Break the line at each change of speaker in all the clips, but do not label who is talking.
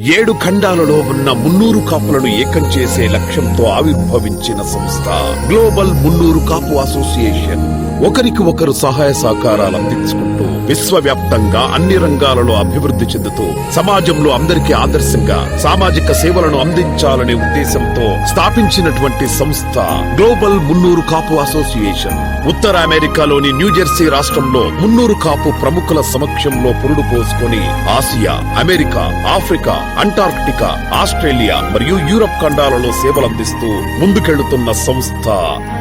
ఏడు ఖండాలలో ఉన్న మున్నూరు కాపులను ఏకం చేసే లక్ష్యంతో ఆవిర్భవించిన సంస్థ. Global Munnuru Kapu association. ఒకరికి ఒకరు సహాయ సహకారాలు అందించుకుంటూ విశ్వవ్యాప్తంగా అన్ని రంగాలలో అభివృద్ధి చెందుతూ సమాజంలో అందరికీ ఆదర్శంగా సామాజిక సేవలను అందించాలనే ఉద్దేశంతో స్థాపించినటువంటి సంస్థ గ్లోబల్ మున్నూరు కాపు అసోసియేషన్. ఉత్తర అమెరికాలోని న్యూజెర్సీ రాష్ట్రంలో మున్నూరు కాపు ప్రముఖుల సమక్షంలో పురుడు పోసుకొని Asia America Africa Antarctica Australia మరియు యూరప్ ఖండాలలో సేవలందిస్తూ ముందుకెళ్తున్న సంస్థ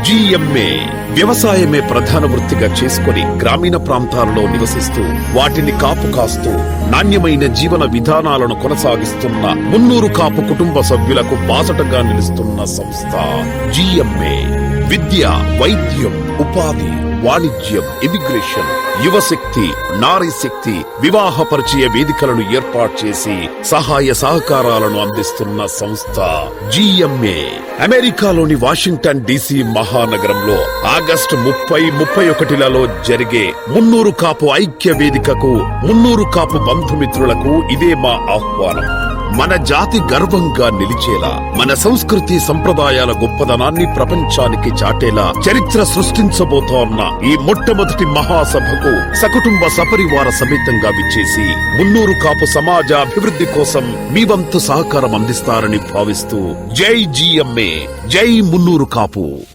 జిఎంఏ. వ్యవసాయమే ప్రధాన వృత్తిగా చేసుకొని గ్రామీణ ప్రాంతాలలో నివసిస్తూ వాటిని కాపు కాస్తూ నాణ్యమైన జీవన విధానాలను కొనసాగిస్తున్న మున్నూరు కాపు కుటుంబ సభ్యులకు బాసటగా నిలుస్తున్న సంస్థ జిఎంఏ. విద్య వైద్యం ఉపాధి. వాణిజ్యం ఇమిగ్రేషన్ యువశక్తి నారీశక్తి వివాహ పరిచయ వేదికలను ఏర్పాటు చేసి సహాయ సహకారాలను అందిస్తున్న సంస్థ జిఎంఏ. అమెరికాలోని వాషింగ్టన్ డీసీ మహానగరంలో ఆగస్టు ముప్పై ముప్పై ఒకటిలలో జరిగే మున్నూరు కాపు ఐక్య వేదికకు మున్నూరు కాపు బంధుమిత్రులకు ఇదే మా ఆహ్వానం. మన జాతి గర్వంగా నిలిచేలా మన సంస్కృతి సంప్రదాయాల గొప్పదనాన్ని ప్రపంచానికి చాటేలా చరిత్ర సృష్టించబోతోన్న ఈ మొట్టమొదటి మహాసభకు సకుటుంబ సపరివార సమేతంగా విచ్చేసి మున్నూరు కాపు సమాజ అభివృద్ధి కోసం మీ వంతు సహకారం అందిస్తారని భావిస్తూ జై జిఎంఏ జై మున్నూరు కాపు.